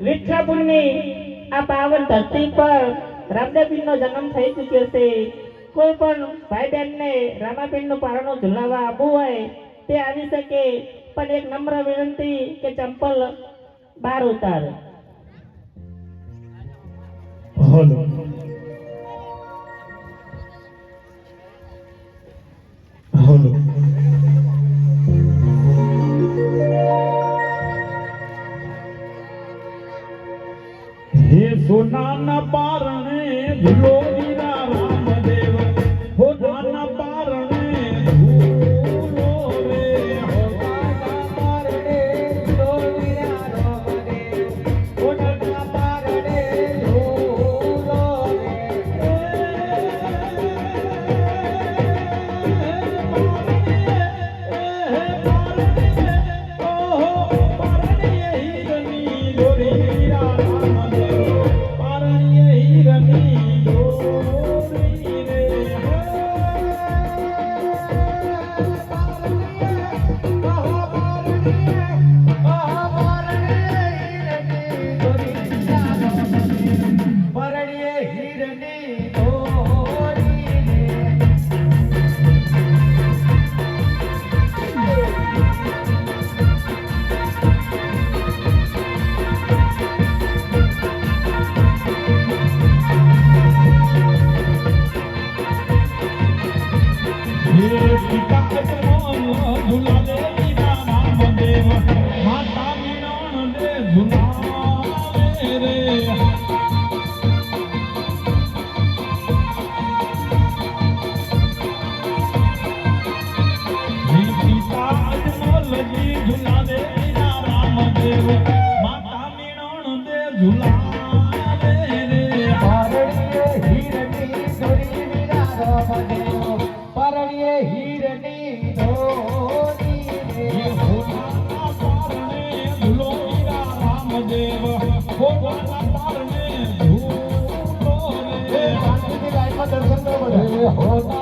વિઠ્ઠાપુરની આ પાવન ધરતી પર રામદેવપીરનો જન્મ થઈ ચૂક્યો છે. કોઈ પણ ભાઈ બહેનને રામાપીરનું પારણું ઝુલાવવા આપવું હોય તે આવી શકે, પણ એક નમ્ર વિનંતી કે ચંપલ બહાર ઉતાર. હે સોનાના પારણે ઝૂલો Amen. રામદેવ પરણીએ હીરની રામદેવ રે લાઈનમાં દર્શન બધા. હોનાના